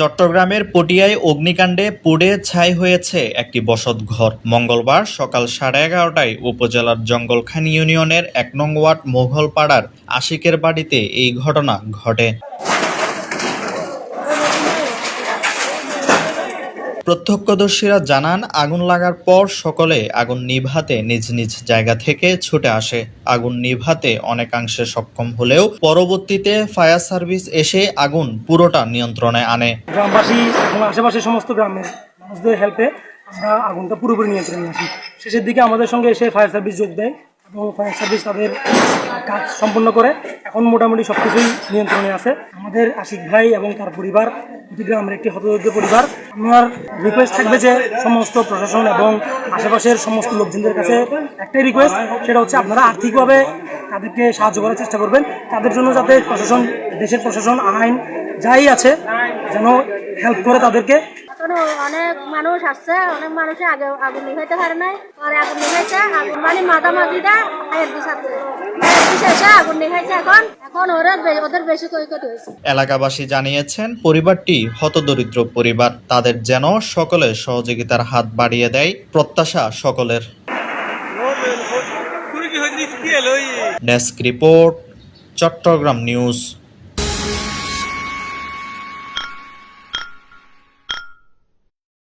চট্টগ্রামের পটিয়ায় অগ্নিকাণ্ডে পুড়ে ছাই হয়েছে একটি বসতঘর মঙ্গলবার সকাল সাড়ে এগারোটায় উপজেলার জঙ্গলখানি ইউনিয়নের এক নং ওয়ার্ড মোঘলপাড়ার আশিকের বাড়িতে এই ঘটনা ঘটে। প্রত্যক্ষদর্শীরা জানান, আগুন লাগার পর সকলে আগুন নিভাতে নিজ নিজ জায়গা থেকে ছুটে আসে। আগুন নিভাতে অনেকাংশে সক্ষম হলেও পরবর্তীতে ফায়ার সার্ভিস এসে আগুন পুরোটা নিয়ন্ত্রণে আনে। গ্রামবাসী এবং আশেপাশের সমস্ত গ্রামের মানুষদের হেল্পে আমরা আগুনটা পুরোপুরি নিয়ন্ত্রণে আসি শেষের দিকে আমাদের সঙ্গে এসে ফায়ার সার্ভিস যোগ দেয়। এবং ফায়ার সার্ভিস তাদের কাজ সম্পন্ন করে। এখন মোটামুটি সব কিছুই নিয়ন্ত্রণে আছে। আমাদের আশিক ভাই এবং তার পরিবার, দুটি গ্রামের একটি হতদরিদ্র পরিবার। আমার রিকোয়েস্ট থাকবে যে সমস্ত প্রশাসন এবং আশেপাশের সমস্ত লোকজনদের কাছে একটাই রিকোয়েস্ট সেটা হচ্ছে আপনারা আর্থিকভাবে তাদেরকে সাহায্য করার চেষ্টা করবেন। তাদের জন্য যাতে প্রশাসন, দেশের প্রশাসন, আইন, যাই আছে, যেন হেল্প করে তাদেরকে। এখনও অনেক মানুষ আসছে অনেক মানুষে আগে আগুন নিভাইতে পারে নাই। পরে আগুন নিভাইছে আগুন মানে মাঝামাঝিটা ফায়ার দিস আছে এসে আগুন নিভাইছে এখন। এখন ওরা ওদের বেশি ক্ষয়ক্ষতি হয়েছে। এলাকাবাসী জানিয়েছেন পরিবারটি হতদরিদ্র পরিবার। তাদের যেন সকলে সহযোগিতার হাত বাড়িয়ে দেয় প্রত্যাশা সকলের। Desk report Chattogram news.